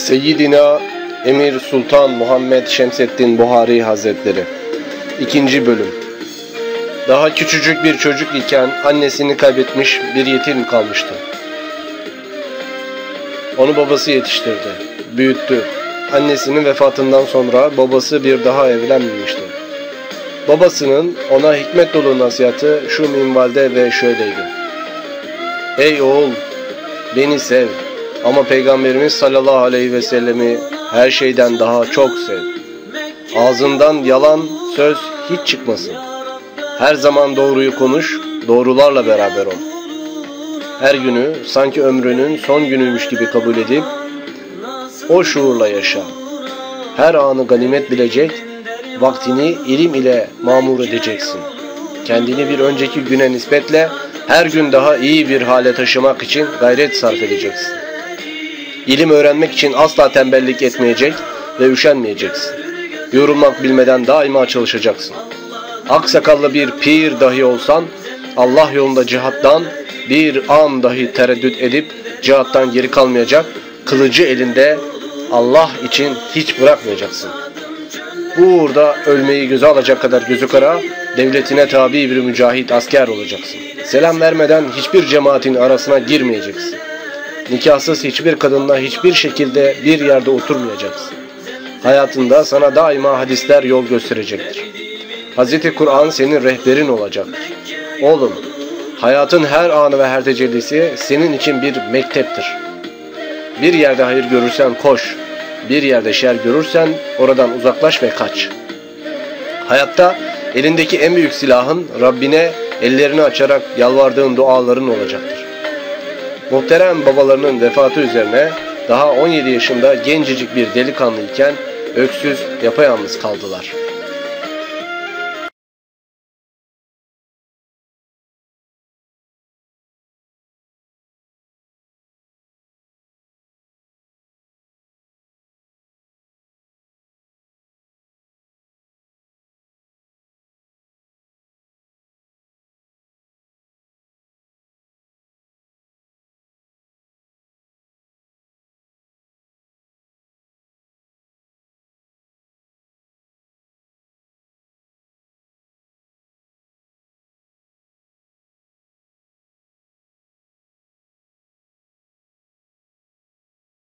Seyyidina Emir Sultan Muhammed Şemseddin Buhari Hazretleri 2. Bölüm Daha küçücük bir çocuk iken annesini kaybetmiş bir yetim kalmıştı. Onu babası yetiştirdi, büyüttü. Annesinin vefatından sonra babası bir daha evlenmemişti. Babasının ona hikmet dolu nasihatı şu minvalde ve şöyleydi. Ey oğul, beni sev ama Peygamberimiz sallallahu aleyhi ve sellemi her şeyden daha çok sev. Ağzından yalan söz hiç çıkmasın. Her zaman doğruyu konuş, doğrularla beraber ol. Her günü sanki ömrünün son günüymüş gibi kabul edip o şuurla yaşa. Her anı ganimet bilecek, vaktini ilim ile mamur edeceksin. Kendini bir önceki güne nispetle her gün daha iyi bir hale taşımak için gayret sarf edeceksin. İlim öğrenmek için asla tembellik etmeyecek ve üşenmeyeceksin. Yorulmak bilmeden daima çalışacaksın. Aksakallı bir pir dahi olsan Allah yolunda cihattan bir an dahi tereddüt edip cihattan geri kalmayacak, kılıcı elinde Allah için hiç bırakmayacaksın. Bu uğurda ölmeyi göze alacak kadar gözü kara, devletine tabi bir mücahit asker olacaksın. Selam vermeden hiçbir cemaatin arasına girmeyeceksin. Nikahsız hiçbir kadınla hiçbir şekilde bir yerde oturmayacaksın. Hayatında sana daima hadisler yol gösterecektir. Hz. Kur'an senin rehberin olacaktır. Oğlum, hayatın her anı ve her tecellisi senin için bir mekteptir. Bir yerde hayır görürsen koş, bir yerde şer görürsen oradan uzaklaş ve kaç. Hayatta elindeki en büyük silahın Rabbine ellerini açarak yalvardığın duaların olacaktır. Muhterem babalarının vefatı üzerine daha 17 yaşında gencecik bir delikanlı iken öksüz yapayalnız kaldılar.''